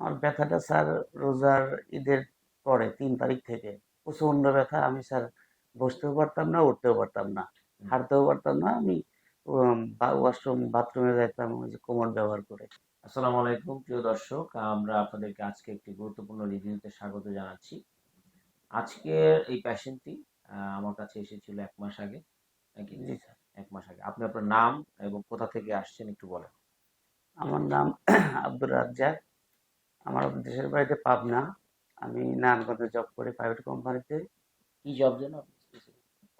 আমার ব্যথাটা স্যার রোজার ঈদের পরে তিন তারিখ থেকে। প্রচণ্ড ব্যথা আমি স্যার বসতেও পারতাম না উঠতেও পারতাম না হাঁটতেও পারতাম না। আমি ওয়াশরুম বাথরুমে যাইতাম ওই কোমর ব্যবহার করে। আসসালামু আলাইকুম প্রিয় দর্শক। আমরা আপনাদেরকে আজকে একটি গুরুত্বপূর্ণ রিভিউতে স্বাগত জানাচ্ছি। আজকের এই পেশেন্টটি আমার কাছে এসেছিল এক মাস আগে এক মাস আগে। আপনি আপনার নাম এবং কোথা থেকে আসছেন একটু বলেন। আমার নাম আব্দুর রাজ্জাক। আমার দেশের বাড়িতে পাবনা। আমি নারায়ণগঞ্জে জব করি প্রাইভেট কোম্পানিতে কি জব যেন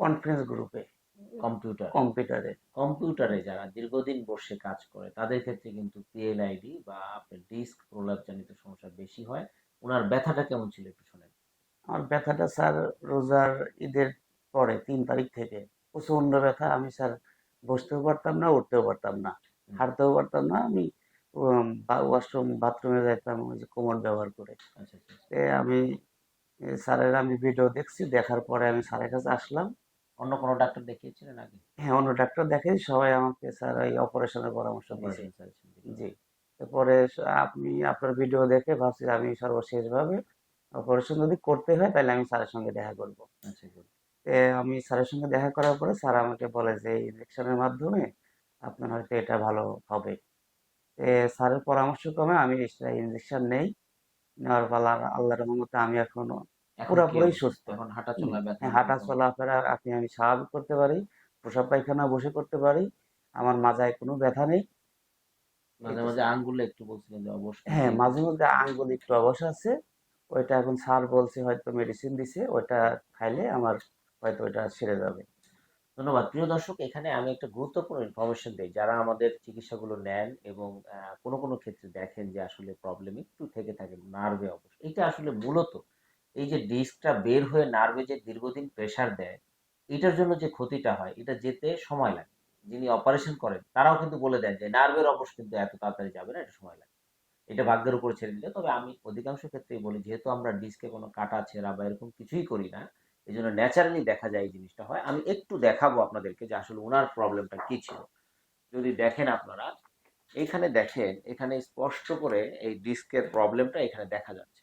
কনফারেন্স গ্রুপে কম্পিউটার কম্পিউটারে কম্পিউটারে যারা দীর্ঘদিন বসে কাজ করে তাদের ক্ষেত্রে কিন্তু পিএলআইডি বা আপনার ডিস্ক প্রলাপ জনিত সমস্যা বেশি হয়। ওনার ব্যথাটা কেমন ছিল একটু শোনেন। আমার ব্যথাটা স্যার রোজার ঈদের পরে তিন তারিখ থেকে। প্রচণ্ড ব্যথা। আমি স্যার বসতেও পারতাম না উঠতেও পারতাম না। হাঁটতেও পারতাম না। আমি ওয়াশরুম বাথরুমে যাইতাম ওই যে কোমর ব্যবহার করে। আচ্ছা আচ্ছা আচ্ছা। আমি স্যারের আমি ভিডিও দেখছি দেখার পরে আমি স্যারের কাছে আসলাম। অন্য কোনো ডাক্তার দেখিয়েছিলেন আগে? হ্যাঁ অন্য ডাক্তার দেখে সবাই আমাকে স্যার এই অপারেশনের পরামর্শ দিয়েছে। জি এরপরে আপনি আপনার ভিডিও দেখে ভাবছি আমি সর্বশেষভাবে অপারেশন যদি করতে হয় তাহলে আমি স্যারের সঙ্গে দেখা করব। এ, আমি স্যারের সঙ্গে দেখা করার পরে স্যার আমাকে বলে যে এই ইঞ্জেকশনের মাধ্যমে আপনার হয়তো এটা ভালো হবে। স্যারের পরামর্শ ক্রমে আমি ইঞ্জেকশন নেই। নেওয়ার পালা আল্লাহর রহমতে আমি এখনও পুরোপুরি সুস্থ। এখন হাঁটা চলা হ্যাঁ, হাঁটা চলাফেরা আপনি আমি স্বাভাবিক করতে পারি প্রসাব পায়খানা বসে করতে পারি আমার মাজায় কোনো ব্যথা নেই। মাঝে মাঝে আঙ্গুলে একটু বলছিলেন যে অবশ্যই হ্যাঁ মাঝে মধ্যে আঙ্গুল একটু অবশ আছে ওইটা এখন স্যার বলছে হয়তো মেডিসিন দিছে ওইটা খাইলে আমার হয়তো ওইটা সেরে যাবে। ধন্যবাদ। প্রিয় দর্শক, এখানে আমি একটা গুরুত্বপূর্ণ ইনফরমেশন দিই। যারা আমাদের চিকিৎসাগুলো নেন এবং কোনো কোনো ক্ষেত্রে দেখেন যে আসলে প্রবলেম একটু থেকে থাকে নার্ভে অবশ্য। এটা আসলে মূলত এই যে ডিস্কটা বের হয়ে নার্ভে যে দীর্ঘদিন প্রেসার দেয়, এটার জন্য যে ক্ষতিটা হয়, এটা যেতে সময় লাগে। যিনি অপারেশন করেন, তারাও কিন্তু বলে দেন যে নার্ভের অবশ্য কিন্তু এত তাড়াতাড়ি যাবে না, এটা সময় লাগে। এটা ভাগ্যের উপরে ছেড়ে দিলে, তবে আমি অধিকাংশ ক্ষেত্রেই বলি, যেহেতু আমরা ডিস্কে কোনো কাটা, ছেঁড়া বা এরকম কিছুই করি না এই জন্য ন্যাচারালি দেখা যায় এই জিনিসটা হয়। আমি একটু দেখাবো আপনাদেরকে যে আসলে ওনার প্রবলেমটা কি ছিল। যদি দেখেন আপনারা, এখানে দেখেন, এখানে স্পষ্ট করে এই ডিস্কের প্রবলেমটা এখানে দেখা যাচ্ছে।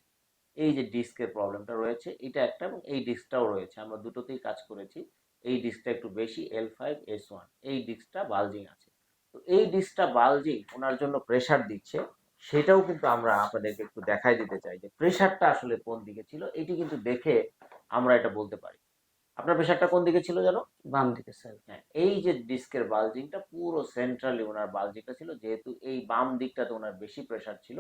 এই যে ডিস্কের প্রবলেমটা রয়েছে, এটা একটা এবং এই ডিস্কটাও রয়েছে। আমরা দুটোতেই কাজ করেছি। এই ডিস্কটা একটু বেশি এল ফাইভ এস ওয়ান এই ডিস্কটা বালজিং আছে। তো এই ডিস্কটা বালজিং ওনার জন্য প্রেসার দিচ্ছে। সেটাও কিন্তু আমরা আপনাদেরকে একটু দেখাই দিতে চাই যে প্রেশারটা আসলে কোন দিকে ছিল এটি কিন্তু দেখে আমরা এটা বলতে পারি। আপনার প্রেশারটা কোন দিকে ছিল জানো? বাম দিকে স্যার হ্যাঁ এই যে ডিস্কের বালজিংটা পুরো সেন্ট্রালি ওনার বালজিংটা ছিল যেহেতু এই বাম দিকটাতে ওনার বেশি প্রেশার ছিল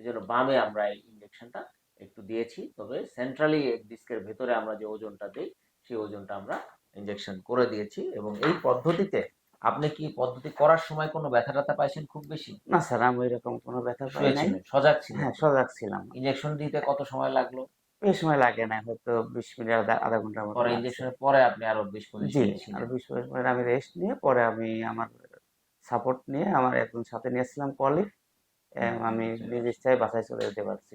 এই জন্য বামে আমরা এই ইঞ্জেকশনটা একটু দিয়েছি। তবে সেন্ট্রালি ডিস্কের ভেতরে আমরা যে ওজনটা দিই সেই ওজনটা আমরা ইঞ্জেকশন করে দিয়েছি এবং এই পদ্ধতিতে আপনি কি পদ্ধতি করার সময় কোনো ব্যথা ট্যাথা পাইছেন খুব বেশি? না স্যার আমি এরকম কোনো ব্যথা পাই নাই। সজাগ ছিলেন? হ্যাঁ সজাগ ছিলাম। ইঞ্জেকশন দিতে কত সময় লাগল? এই সময় লাগে না হয়তো বিশ মিনিট আধা আধা ঘণ্টার মতো পরে লাগছে। ইঞ্জেকশনের পরে আপনি আরও বিশ পঁচিশ জি আর বিশ পঁচিশ মিনিট আমি রেস্ট নিয়ে পরে আমি আমার সাপোর্ট নিয়ে আমার একজন সাথে নিয়েছিলাম কলিগ আমি নিজ ইচ্ছায় বাসায় চলে যেতে পারছি।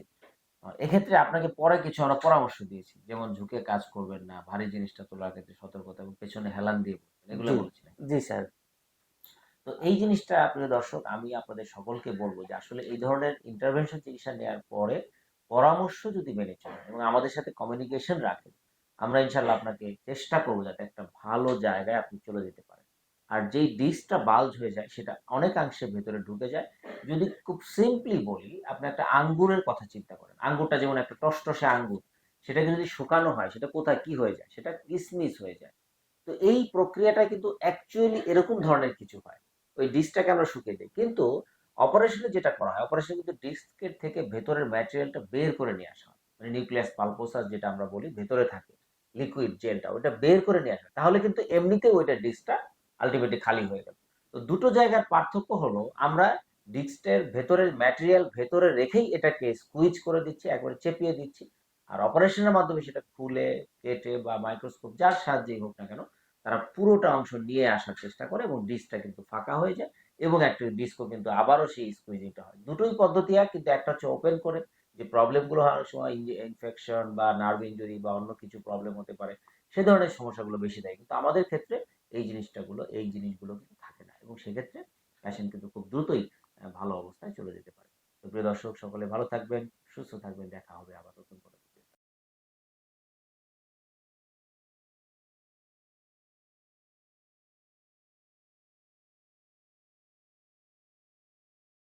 এক্ষেত্রে আপনাকে পরে কিছু আমরা পরামর্শ দিয়েছি যেমন ঝুঁকে কাজ করবেন না ভারী জিনিসটা তোলার ক্ষেত্রে সতর্কতা এবং পেছনে হেলান দিয়ে এগুলো জি। বলছিলেন। জি স্যার। তো এই জিনিসটা প্রিয় দর্শক, আমি আপনাদের সকলকে বলব যে আসলে এই ধরনের ইন্টারভেনশন চিকিৎসা নেওয়ার পরে পরামর্শ যদি মেনে চলেন এবং আমাদের সাথে কমিউনিকেশন রাখেন, আমরা ইনশাল্লাহ আপনাকে চেষ্টা করব যাতে একটা ভালো জায়গায় আপনি চলে যেতে পারেন। আর যেই ডিসটা বাল্জ হয়ে যায়, সেটা অনেকাংশে ভেতরে ঢুকে যায়। যদি খুব সিম্পলি বলি, আপনি একটা আঙ্গুরের কথা চিন্তা করেন। আঙ্গুরটা যেমন একটা টসটসে আঙ্গুর, সেটাকে যদি শুকানো হয়, সেটা কোথায়, কি হয়ে যায়? সেটা কিসমিস হয়ে যায়। তো এই প্রক্রিয়াটা কিন্তু অ্যাকচুয়ালি এরকম ধরনের কিছু হয়। ওই ডিসটাকে আমরা শুকিয়ে দিই। কিন্তু অপারেশনে যেটা করা হয় অপারেশনে কিন্তু ডিস্কের থেকে ভেতরের ম্যাটেরিয়ালটা বের করে নিয়ে আসা হয়। মানে নিউক্লিয়াস পালপোসাস যেটা আমরা বলি, ভেতরে থাকে। লিকুইড জেলটা ওটা বের করে নিয়ে আসা তাহলে কিন্তু এমনিতে ওইটা ডিস্কটা আলটিমেটলি খালি হয়ে গেল তো দুটো জায়গার পার্থক্য হলো, আমরা ডিস্কের ভেতরের ম্যাটেরিয়াল ভেতরে রেখেই এটাকে স্কুইজ করে দিচ্ছি, একবারে চেপিয়ে দিচ্ছি। আর অপারেশনের মাধ্যমে সেটা খুলে, কেটে বা মাইক্রোস্কোপ যার সাহায্যেই হোক না কেন তারা পুরোটা অংশ নিয়ে আসার চেষ্টা করে এবং ডিস্কটা কিন্তু ফাঁকা হয়ে যায় এবং একটা ডিস্কও কিন্তু আবারও সেই স্কুইজিংটা হয়। দুটোই পদ্ধতি এক, কিন্তু একটা হচ্ছে ওপেন করে, যে প্রবলেমগুলো হওয়ার সময় ইনফেকশন বা নার্ভ ইঞ্জুরি বা অন্য কিছু প্রবলেম হতে পারে, সে ধরনের সমস্যাগুলো বেশি দেয়। কিন্তু আমাদের ক্ষেত্রে এই জিনিসটাগুলো এই জিনিসগুলো কিন্তু থাকে না এবং সেক্ষেত্রে পেশেন্ট কিন্তু খুব দ্রুতই ভালো অবস্থায় চলে যেতে পারে। তো প্রিয় দর্শক, সকলে ভালো থাকবেন, সুস্থ থাকবেন, দেখা হবে আবার নতুন কোনো